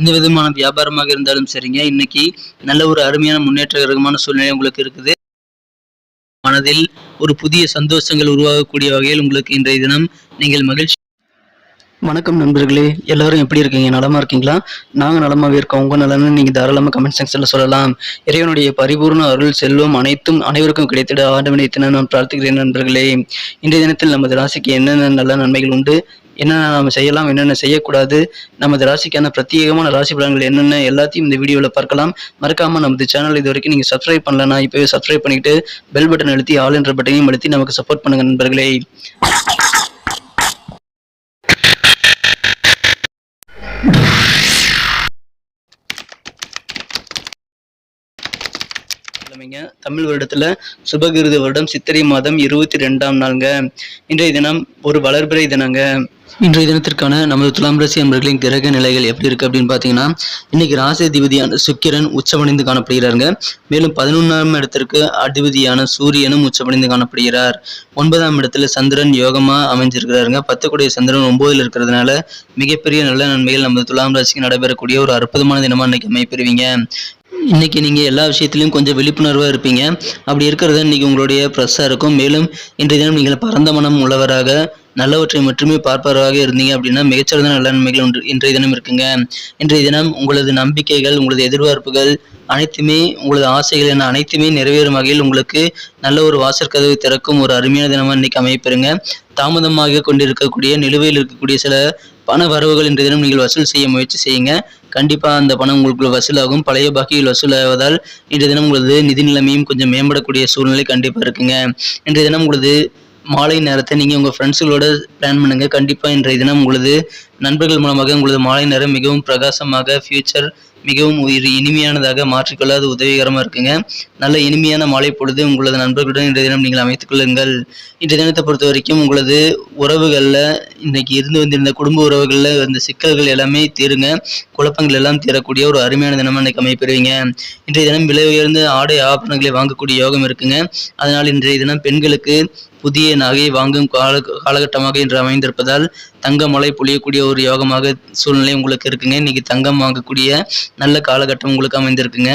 எந்த விதமான வியாபாரமாக இருந்தாலும் சரிங்க. இன்னைக்கு நல்ல ஒரு அருமையான முன்னேற்றகரமான சூழ்நிலை உங்களுக்கு இருக்குது. மனதில் ஒரு புதிய சந்தோஷங்கள் உருவாகக்கூடிய வகையில் உங்களுக்கு இன்றைய தினம் நீங்கள் மகிழ்ச்சி வணக்கம் நண்பர்களே எல்லாரும் எப்படி இருக்கீங்க? நலமா இருக்கீங்களா? நாங்க நலமாவே இருக்கோம். உங்க நலன்னு நீங்க தாராளமா கமெண்ட் செக்ஷனில் சொல்லலாம். இறைவனுடைய பரிபூர்ண அருள் செல்வம் அனைத்தும் அனைவருக்கும் கிடைத்திட. ஆண்டவனை தினம் நான் பிரார்த்திக்கிறேன் நண்பர்களே. இன்றைய தினத்தில் நமது ராசிக்கு என்னென்ன நல்ல நன்மைகள் உண்டு? என்னென்ன நம்ம செய்யலாம் என்னென்ன செய்யக்கூடாது நமது ராசிக்கான பிரத்யேகமான ராசி பலன்கள் என்னென்ன எல்லாத்தையும் இந்த வீடியோவில் பார்க்கலாம். மறக்காமல் நமது சேனல் இது வரைக்கும் நீங்கள் சப்ஸ்கிரைப் பண்ணலன்னா இப்போவே சப்ஸ்கிரைப் பண்ணிட்டு பெல் பட்டன் அழுத்தி ஆல் என்ற பட்டனையும் அழுத்தி நமக்கு சப்போர்ட் பண்ணுங்க நண்பர்களே. கிழமைங்க தமிழ் வருடத்துல சுபகிருது வருடம் சித்திரை மாதம் இருபத்தி ரெண்டாம் நாளுங்க. இன்றைய தினம் ஒரு வளர்பிறை தினங்க. இன்றைய தினத்திற்கான நமது துலாம் ராசி அன்பர்களின் கிரக நிலைகள் எப்படி இருக்கு அப்படின்னு பாத்தீங்கன்னா இன்னைக்கு ராசி அதிபதியான சுக்கிரன் உச்சமடைந்து காணப்படுகிறாருங்க. மேலும் பதினொன்றாம் இடத்திற்கு அதிபதியான சூரியனும் உச்சமடைந்து காணப்படுகிறார். ஒன்பதாம் இடத்துல சந்திரன் யோகமா அமைஞ்சிருக்கிறாருங்க. பத்து கூடிய சந்திரன் ஒன்பதுல இருக்கிறதுனால மிகப்பெரிய நல்ல நன்மைகள் நமது துலாம் ராசிக்கு நடைபெறக்கூடிய ஒரு அற்புதமான தினமா இன்னைக்கு அமைப்பெறுவீங்க இன்னைக்கு நீங்கள் எல்லா விஷயத்திலையும் கொஞ்சம் விழிப்புணர்வாக இருப்பீங்க. அப்படி இருக்கிறது இன்னைக்கு உங்களுடைய ப்ரெஸ்ஸாக இருக்கும். மேலும் இன்றைய தினம் நீங்கள் பரந்த மனம் உள்ளவராக நல்லவற்றை மட்டுமே பார்ப்பவராக இருந்தீங்க அப்படின்னா மிகச்சிறந்த நல்ல நன்மைகள் ஒன்று இன்றைய தினம் இருக்குங்க. இன்றைய தினம் உங்களது நம்பிக்கைகள் உங்களது எதிர்பார்ப்புகள் அனைத்துமே உங்களது ஆசைகள் என அனைத்துமே நிறைவேறும் வகையில் உங்களுக்கு நல்ல ஒரு வாசற்கதவை திறக்கும் ஒரு அருமையான தினமாக இன்னைக்கு அமைப்பெறுங்க தாமதமாக கொண்டிருக்கக்கூடிய நிலுவையில் இருக்கக்கூடிய சில பண வரவுகள் இன்றைய தினம் நீங்கள் வசூல் செய்ய முயற்சி செய்யுங்க. கண்டிப்பாக அந்த பணம் உங்களுக்கு வசூலாகும். பழைய பாக்கியில் வசூலாவதால் இன்றைய தினம் உங்களது நிதி நிலைமையும் கொஞ்சம் மேம்படக்கூடிய சூழ்நிலை கண்டிப்பாக இருக்குங்க. இன்றைய தினம் உங்களது மாலை நேரத்தை நீங்கள் உங்கள் ஃப்ரெண்ட்ஸுகளோட பிளான் பண்ணுங்கள் கண்டிப்பாக இன்றைய தினம் உங்களது நண்பர்கள் மூலமாக உங்களது மாலை நேரம் மிகவும் பிரகாசமாக ஃபியூச்சர் மிகவும் உயிர் இனிமையானதாக மாற்றிக்கொள்ள அது உதவிகரமாக இருக்குங்க. நல்ல இனிமையான மாலை பொழுது உங்களது நண்பர்களுடன் இன்றைய தினம் நீங்கள் அமைத்துக் கொள்ளுங்கள். இன்றைய தினத்தை பொறுத்த வரைக்கும் உங்களது உறவுகளில் இன்றைக்கு இருந்து வந்திருந்த குடும்ப உறவுகளில் இருந்த சிக்கல்கள் எல்லாமே தீருங்க. குழப்பங்கள் எல்லாம் தீரக்கூடிய ஒரு அருமையான தினமாக இன்னைக்கு அமைப்பெறுவீங்க இன்றைய தினம் விலை உயர்ந்த ஆடை ஆபரணங்களை வாங்கக்கூடிய யோகம் இருக்குங்க. அதனால் இன்றைய தினம் பெண்களுக்கு புதிய நகை வாங்கும் கால காலகட்டமாக இன்று அமைந்திருப்பதால் தங்க மழை பொழியக்கூடிய ஒரு யோகமாக சூழ்நிலை உங்களுக்கு இருக்குங்க. இன்னைக்கு தங்கம் வாங்கக்கூடிய நல்ல காலகட்டம் உங்களுக்கு அமைந்திருக்குங்க.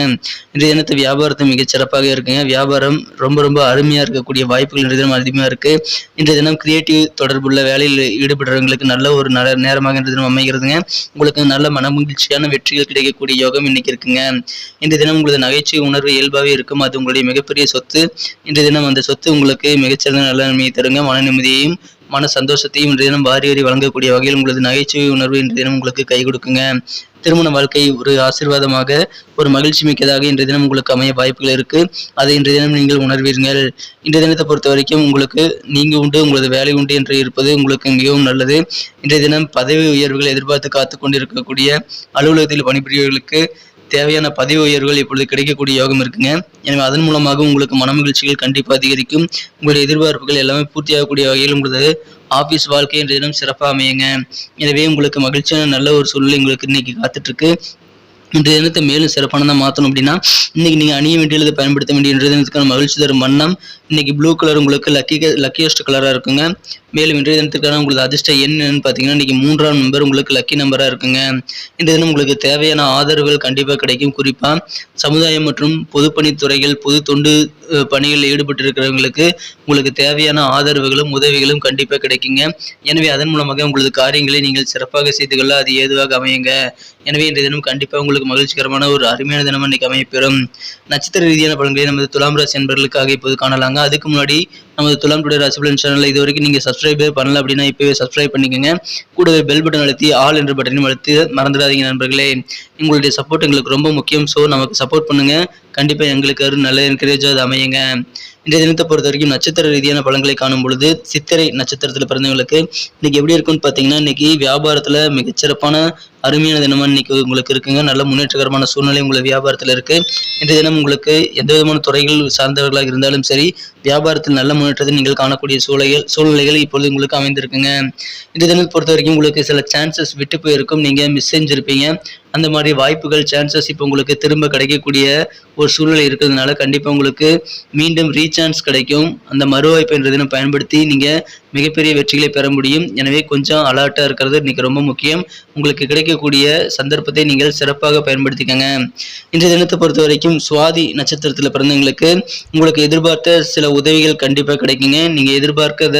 இன்றைய தினத்து வியாபாரத்தை மிகச் சிறப்பாக இருக்குங்க. வியாபாரம் ரொம்ப ரொம்ப அருமையாக இருக்கக்கூடிய வாய்ப்புகள் இன்றைய தினம் அதிகமாக இருக்குது இன்றைய தினம் கிரியேட்டிவ் தொடர்புள்ள வேலையில் ஈடுபடுறவங்களுக்கு நல்ல ஒரு நல்ல நேரமாக இன்றைய தினம் அமைகிறதுங்க. உங்களுக்கு நல்ல மன மகிழ்ச்சியான வெற்றிகள் கிடைக்கக்கூடிய யோகம் இன்னைக்கு இருக்குங்க. இன்றைய தினம் உங்களது நகைச்சுவை உணர்வு இயல்பாகவே இருக்கும். அது உங்களுடைய மிகப்பெரிய சொத்து. இன்றைய தினம் அந்த சொத்து உங்களுக்கு மிகச்சிறந்த நல்ல நன்மையை தருங்க. மன நிம்மதியையும் மன சந்தோஷத்தையும் இன்றைய தினம் வாரி வாரி வழங்கக்கூடிய வகையில் உங்களது நகைச்சுவை உணர்வு இன்றைய தினம் உங்களுக்கு கை கொடுக்குங்க. திருமண வாழ்க்கை ஒரு ஆசீர்வாதமாக ஒரு மகிழ்ச்சி மிக்கதாக இன்றைய தினம் உங்களுக்கு அமைய வாய்ப்புகள் இருக்கு. அதை இன்றைய தினம் நீங்கள் உணர்வீர்கள். இன்றைய தினத்தை பொறுத்த வரைக்கும் உங்களுக்கு நீங்க உண்டு உங்களது வேலை உண்டு என்று இருப்பது உங்களுக்கு மிகவும் நல்லது. இன்றைய தினம் பதவி உயர்வுகள் எதிர்பார்த்து காத்து கொண்டிருக்கக்கூடிய அலுவலகத்தில் பணிபுரியவர்களுக்கு தேவையான பதவி உயர்வுகள் இப்பொழுது கிடைக்கக்கூடிய யோகம் இருக்குங்க. எனவே அதன் மூலமாக உங்களுக்கு மன மகிழ்ச்சிகள் கண்டிப்பாக அதிகரிக்கும். உங்களுடைய எதிர்பார்ப்புகள் எல்லாமே பூர்த்தியாகக்கூடிய வகையில் உங்களது ஆஃபீஸ் வாழ்க்கை என்ற தினம் சிறப்பாக அமையுங்க. எனவே உங்களுக்கு மகிழ்ச்சியான நல்ல ஒரு சூழ்நிலை உங்களுக்கு இன்னைக்கு காத்துட்ருக்கு. இன்றைய தினத்தை மேலும் சிறப்பானதாக மாற்றணும் அப்படின்னா இன்னைக்கு நீங்கள் அணிய வேண்டியது பயன்படுத்த வேண்டிய இன்றைய தினத்துக்கான மகிழ்ச்சி தரும் வண்ணம் இன்னைக்கு ப்ளூ கலர் உங்களுக்கு லக்கி லக்கியஸ்ட் கலராக இருக்குங்க. மேலும் இன்றைய தினத்திற்கான உங்களுக்கு அதிர்ஷ்ட எண் என்னன்னு பார்த்தீங்கன்னா இன்னைக்கு மூன்றாம் நம்பர் உங்களுக்கு லக்கி நம்பராக இருக்குங்க. இன்றைய தினம் உங்களுக்கு தேவையான ஆதரவுகள் கண்டிப்பாக கிடைக்கும். குறிப்பாக சமுதாயம் மற்றும் பொதுப்பணித்துறைகள் பொது தொண்டு பணிகளில் ஈடுபட்டு இருக்கிறவங்களுக்கு உங்களுக்கு தேவையான ஆதரவுகளும் உதவிகளும் கண்டிப்பாக கிடைக்குங்க. எனவே அதன் மூலமாக உங்களது காரியங்களை நீங்கள் சிறப்பாக செய்து கொள்ள அது ஏதுவாக அமையுங்க. எனவே இன்றைய தினம் கண்டிப்பாக உங்களுக்கு மகிழ்ச்சிகரமான ஒரு அருமையான தினம் இன்னைக்கு அமையப்பெறும். நட்சத்திர ரீதியான பலன்களை நமது துலாம் ராசி என்பர்களுக்காக இப்போது காணலாங்க. அதுக்கு முன்னாடி நமது துலாம் டுடே ராசி பலன் சேனலை இது வரைக்கும் நீங்கள் சப்ஸ்கிரைப் பண்ணல அப்படின்னா இப்போவே சப்ஸ்கிரைப் பண்ணிக்கோங்க. கூடவே பெல் பட்டன் அழுத்தி ஆல் என்ற பட்டனையும் அழுத்தி மறந்துடாதீங்க நண்பர்களே. உங்களுடைய சப்போர்ட் எங்களுக்கு ரொம்ப முக்கியம். ஸோ நமக்கு சப்போர்ட் பண்ணுங்க. கண்டிப்பாக எங்களுக்கு அது நல்ல என்கரேஜாக அது அமையுங்க. இன்றைய தினத்தை பொறுத்த வரைக்கும் நட்சத்திர ரீதியான பலன்களை காணும் பொழுது சித்திரை நட்சத்திரத்தில் பிறந்தவங்களுக்கு இன்னைக்கு எப்படி இருக்குன்னு பார்த்தீங்கன்னா இன்னைக்கு வியாபாரத்தில் மிகச்சிறப்பான அருமையான தினமாக இன்னைக்கு உங்களுக்கு இருக்குங்க. நல்ல முன்னேற்றகரமான சூழ்நிலை உங்களுக்கு வியாபாரத்தில் இருக்கு. இன்றைய தினம் உங்களுக்கு எந்த விதமான துறைகள் சார்ந்தவர்களாக இருந்தாலும் சரி வியாபாரத்தில் நல்ல முன்னேற்றத்தை நீங்கள் காணக்கூடிய சூழல்கள் சூழ்நிலைகள் இப்பொழுது உங்களுக்கு அமைந்திருக்குங்க. இன்றைய தினத்தை பொறுத்த வரைக்கும் உங்களுக்கு சில சான்சஸ் விட்டு போயிருக்கும். நீங்கள் மிஸ் செஞ்சிருப்பீங்க. அந்த மாதிரி வாய்ப்புகள் சான்சஸ் இப்போ உங்களுக்கு திரும்ப கிடைக்கக்கூடிய ஒரு சூழ்நிலை இருக்கிறதுனால கண்டிப்பாக உங்களுக்கு மீண்டும் ரீசான்ஸ் கிடைக்கும். அந்த மறு வாய்ப்பு பயன்படுத்தி நீங்கள் மிகப்பெரிய வெற்றிகளை பெற முடியும். எனவே கொஞ்சம் அலர்ட்டாக இருக்கிறது இன்னைக்கு ரொம்ப முக்கியம். உங்களுக்கு கிடைக்கக்கூடிய சந்தர்ப்பத்தை நீங்கள் சிறப்பாக பயன்படுத்திக்கங்க. இன்றைய தினத்தை பொறுத்த வரைக்கும் சுவாதி நட்சத்திரத்தில் பிறந்தவங்களுக்கு உங்களுக்கு எதிர்பார்த்த சில உதவிகள் கண்டிப்பாக கிடைக்குங்க. நீங்கள் எதிர்பார்க்காத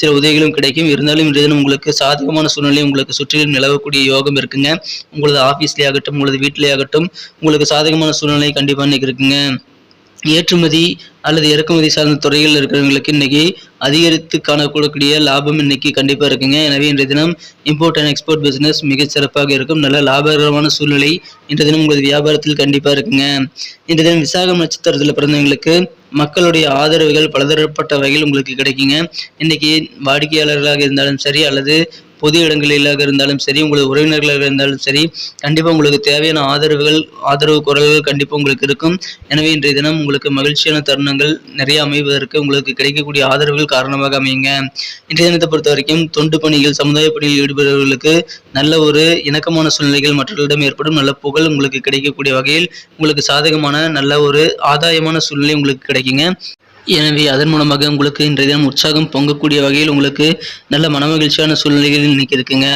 சில உதவிகளும் கிடைக்கும். இருந்தாலும் இன்றைய தினம் உங்களுக்கு சாதகமான சூழ்நிலை உங்களுக்கு சுற்றிலும் நிலவக்கூடிய யோகம் இருக்குங்க. உங்களது ஆஃபீஸ்லேயே ஆகட்டும் உங்களது வீட்டிலே ஆகட்டும் உங்களுக்கு சாதகமான சூழ்நிலை கண்டிப்பாக இன்னைக்கு இருக்குங்க. ஏற்றுமதி அல்லது இறக்குமதி சார்ந்த துறையில் இருக்கிறவங்களுக்கு இன்னைக்கு அதிகரித்து காணக்கூடக்கூடிய லாபம் இன்னைக்கு கண்டிப்பாக இருக்குங்க. எனவே இன்றைய தினம் இம்போர்ட் அண்ட் எக்ஸ்போர்ட் பிஸ்னஸ் மிகச் சிறப்பாக இருக்கும். நல்ல லாபகரமான சூழ்நிலை இன்றைய தினம் உங்களது வியாபாரத்தில் கண்டிப்பாக இருக்குங்க. இன்றைய தினம் விசாகம் நட்சத்திரத்தில் பிறந்தவங்களுக்கு மக்களுடைய ஆதரவுகள் பலதரப்பட்ட வகையில் உங்களுக்கு கிடைக்குங்க. இன்னைக்கு வாடிக்கையாளர்களாக இருந்தாலும் சரி அல்லது பொது இடங்களிலாக இருந்தாலும் சரி உங்களது உறவினர்களாக இருந்தாலும் சரி கண்டிப்பாக உங்களுக்கு தேவையான ஆதரவுகள் ஆதரவு குரல்கள் கண்டிப்பாக உங்களுக்கு இருக்கும். எனவே இன்றைய தினம் உங்களுக்கு மகிழ்ச்சியான தருணங்கள் நிறைய அமைவதற்கு உங்களுக்கு கிடைக்கக்கூடிய ஆதரவுகள் காரணமாக அமையுங்க. இன்றைய தினத்தை பொறுத்த வரைக்கும் தொண்டு பணிகள் சமுதாய பணியில் ஈடுபடுபவர்களுக்கு நல்ல ஒரு இணக்கமான சூழ்நிலைகள் மற்றவர்களிடம் ஏற்படும் நல்ல புகழ் உங்களுக்கு கிடைக்கக்கூடிய வகையில் உங்களுக்கு சாதகமான நல்ல ஒரு ஆதாயமான சூழ்நிலை உங்களுக்கு கிடைக்குங்க. எனவே அதன் மூலமாக உங்களுக்கு இன்றைய தினம் உற்சாகம் பொங்கக்கூடிய வகையில் உங்களுக்கு நல்ல மனமகிழ்ச்சியான சூழ்நிலைகள் இன்னைக்கு இருக்குங்க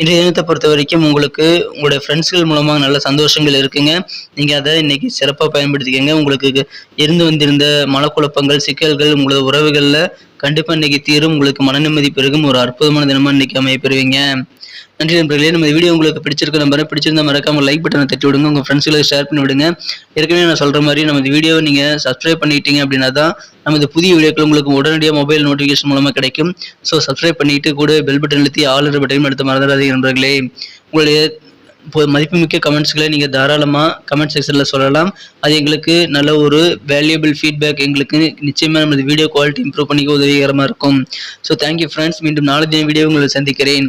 இன்றைய தினத்தை பொறுத்த வரைக்கும் உங்களுக்கு உங்களுடைய ஃப்ரெண்ட்ஸ்கள் மூலமாக நல்ல சந்தோஷங்கள் இருக்குங்க. நீங்கள் அதை இன்னைக்கு சிறப்பாக பயன்படுத்திக்கங்க. உங்களுக்கு இருந்து வந்திருந்த மனக்குழப்பங்கள் சிக்கல்கள் உங்களது உறவுகளில் கண்டிப்பாக இன்னைக்கு தீரும். உங்களுக்கு மன நிம்மதி பெருகும். ஒரு அற்புதமான தினமாக இன்னைக்கு அமைய பெறுவீங்க. நன்றி நண்பர்களே. நம்ம வீடியோ உங்களுக்கு பிடிச்சிருக்க நம்பர் பிடிச்சிருந்தா மறக்காம லைக் பட்டனை தட்டி விடுங்க. உங்கள் ஃப்ரெண்ட்ஸுகளுக்கு ஷேர் பண்ணி விடுங்க. ஏற்கனவே நான் சொல்கிற மாதிரி நம்ம இந்த வீடியோவை நீங்கள் சப்ஸ்கிரைப் பண்ணிட்டீங்க அப்படின்னா தான் நம்ம இந்த புதிய வீடியோக்கள் உங்களுக்கு உடனடியாக மொபைல் நோட்டிஃபிகேஷன் மூலமாக கிடைக்கும். ஸோ சப்ஸ்கிரைப் பண்ணிட்டு கூட பெல் பட்டன் அழுத்தி ஆல் பட்டனையும் எடுத்து மறந்துடாதீங்க நண்பர்களே. உங்களுடைய மதிப்புமிக்க கமெண்ட்ஸ்களை நீங்கள் தாராளமாக கமெண்ட் செக்ஷனில் சொல்லலாம். அது எங்களுக்கு நல்ல ஒரு வேல்யூபிள் ஃபீட்பேக் எங்களுக்கு நிச்சயமாக நமது வீடியோ குவாலிட்டி இம்ப்ரூவ் பண்ணிக்க உதவிகரமாக இருக்கும். ஸோ தேங்க்யூ ஃப்ரெண்ட்ஸ் மீண்டும் நாலு தின வீடியோ உங்களை சந்திக்கிறேன்.